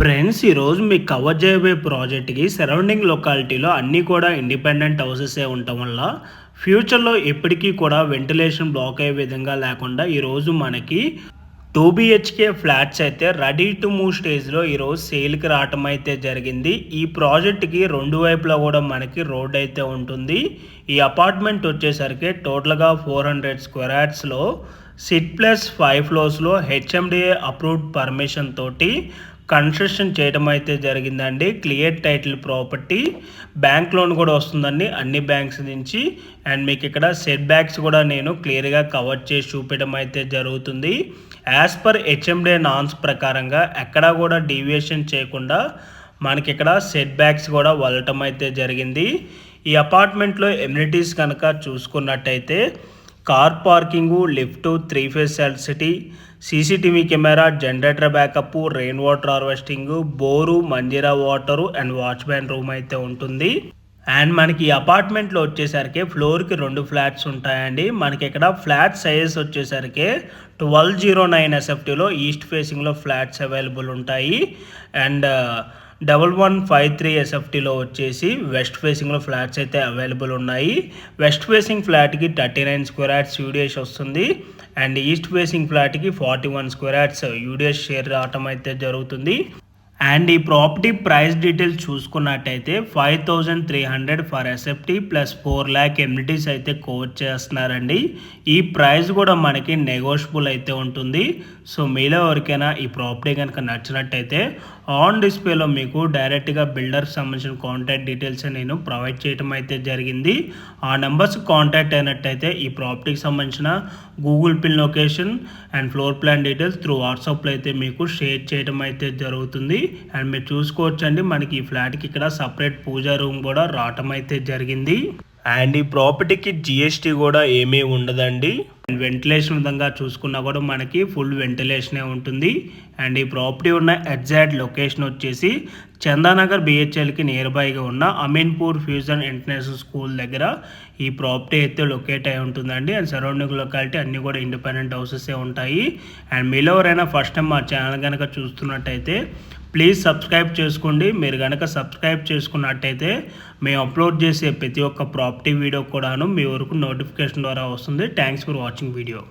Friends ఈరోజు మీకు cover చేయబోయే ప్రాజెక్ట్కి సరౌండింగ్ లొకాలిటీలో అన్నీ కూడా ఇండిపెండెంట్ హౌసెసే ఉండటం వల్ల ఫ్యూచర్లో ఎప్పటికీ కూడా వెంటిలేషన్ బ్లాక్ అయ్యే విధంగా లేకుండా ఈరోజు మనకి టూ బిహెచ్కే ఫ్లాట్స్ అయితే రెడీ టు మూవ్ స్టేజ్లో ఈరోజు సేల్కి రావటం అయితే జరిగింది. ఈ ప్రాజెక్ట్కి రెండు వైపులా కూడా మనకి రోడ్ అయితే ఉంటుంది. ఈ అపార్ట్మెంట్ వచ్చేసరికి టోటల్గా ఫోర్ హండ్రెడ్ స్క్వేర్ యార్డ్స్లో సిట్ ప్లస్ ఫైవ్ ఫ్లోర్స్లో హెచ్ఎండిఏ అప్రూవ్డ్ పర్మిషన్ తోటి కన్స్ట్రక్షన్ చేయడం అయితే జరిగిందండి. Clear title property. Bank loan కూడా వస్తుందండి అన్ని బ్యాంక్స్ నుంచి. అండ్ మీకు ఇక్కడ సెట్ బ్యాక్స్ కూడా నేను క్లియర్గా కవర్ చేసి చూపించడం అయితే జరుగుతుంది. యాజ్ పర్ హెచ్ఎండే నాన్స్ ప్రకారంగా ఎక్కడా కూడా డీవియేషన్ చేయకుండా మనకి ఇక్కడ సెట్ బ్యాక్స్ కూడా వదలటం అయితే జరిగింది. ఈ అపార్ట్మెంట్లో ఎమ్యూనిటీస్ కనుక చూసుకున్నట్టయితే car parking lift three phase electricity CCTV camera generator backup rain water harvesting bore Manjira water and watchman room అయితే ఉంటుంది. అండ్ మనకి ఈ అపార్ట్మెంట్లో వచ్చేసరికి ఫ్లోర్కి రెండు ఫ్లాట్స్ ఉంటాయండి. మనకి ఇక్కడ ఫ్లాట్ సైజెస్ వచ్చేసరికి ట్వెల్వ్ జీరో నైన్ ఎస్ఎఫ్టీలో ఈస్ట్ ఫేసింగ్లో ఫ్లాట్స్ అవైలబుల్ ఉంటాయి. And double one five three ఎస్ఎఫ్టీలో వచ్చేసి వెస్ట్ ఫేసింగ్లో ఫ్లాట్స్ అయితే అవైలబుల్ ఉన్నాయి. వెస్ట్ ఫేసింగ్ ఫ్లాట్కి thirty nine square yards UDS వస్తుంది. అండ్ ఈస్ట్ ఫేసింగ్ ఫ్లాట్కి forty one square yards UDS share రావటం అయితే జరుగుతుంది. అండ్ ఈ ప్రాపర్టీ ప్రైస్ డీటెయిల్స్ చూసుకున్నట్టయితే five thousand three hundred per SFT plus four lakh amenities అయితే కోవర్ చేస్తున్నారండి. ఈ ప్రైస్ కూడా మనకి నెగోషియబుల్ అయితే ఉంటుంది. సో మీలో ఎవరికైనా ఈ ప్రాపర్టీ కనుక నచ్చినట్టయితే ఆన్ డిస్ప్లేలో మీకు డైరెక్ట్గా బిల్డర్కి సంబంధించిన కాంటాక్ట్ డీటెయిల్స్ నేను ప్రొవైడ్ చేయడం అయితే జరిగింది. ఆ నెంబర్స్ కాంటాక్ట్ అయినట్టయితే ఈ ప్రాపర్టీకి సంబంధించిన Google pin location and floor plan details through వాట్సాప్లో అయితే మీకు షేర్ చేయడం అయితే జరుగుతుంది. అండ్ మీరు చూసుకోవచ్చండి మనకి ఈ ఫ్లాట్కి ఇక్కడ సపరేట్ పూజా రూమ్ కూడా రావటం అయితే జరిగింది. అండ్ ఈ ప్రాపర్టీకి జిఎస్టీ కూడా ఏమీ ఉండదండి. అండ్ వెంటిలేషన్ విధంగా చూసుకున్నా కూడా మనకి ఫుల్ వెంటిలేషనే ఉంటుంది. అండ్ ఈ ప్రాపర్టీ ఉన్న ఎగ్జాక్ట్ లొకేషన్ వచ్చేసి చందానగర్ బిహెచ్ఎల్కి నియర్ బైగా ఉన్న అమీన్పూర్ ఫ్యూజన్ ఇంటర్నేషనల్ స్కూల్ దగ్గర ఈ ప్రాపర్టీ అయితే లొకేట్ అయి ఉంటుందండి. అండ్ సరౌండింగ్ లొకాలిటీ అన్నీ కూడా ఇండిపెండెంట్ హౌసెసే ఉంటాయి. అండ్ మీలో ఎవరైనా ఫస్ట్ టైం మా ఛానల్ కనుక చూస్తున్నట్టయితే ప్లీజ్ సబ్స్క్రైబ్ చేసుకోండి. మీరు కనుక సబ్స్క్రైబ్ చేసుకున్నట్టయితే మేము అప్లోడ్ చేసే ప్రతి ఒక్క ప్రాపర్టీ వీడియో కూడాను మీ వరకు నోటిఫికేషన్ ద్వారా వస్తుంది. Thanks for watching video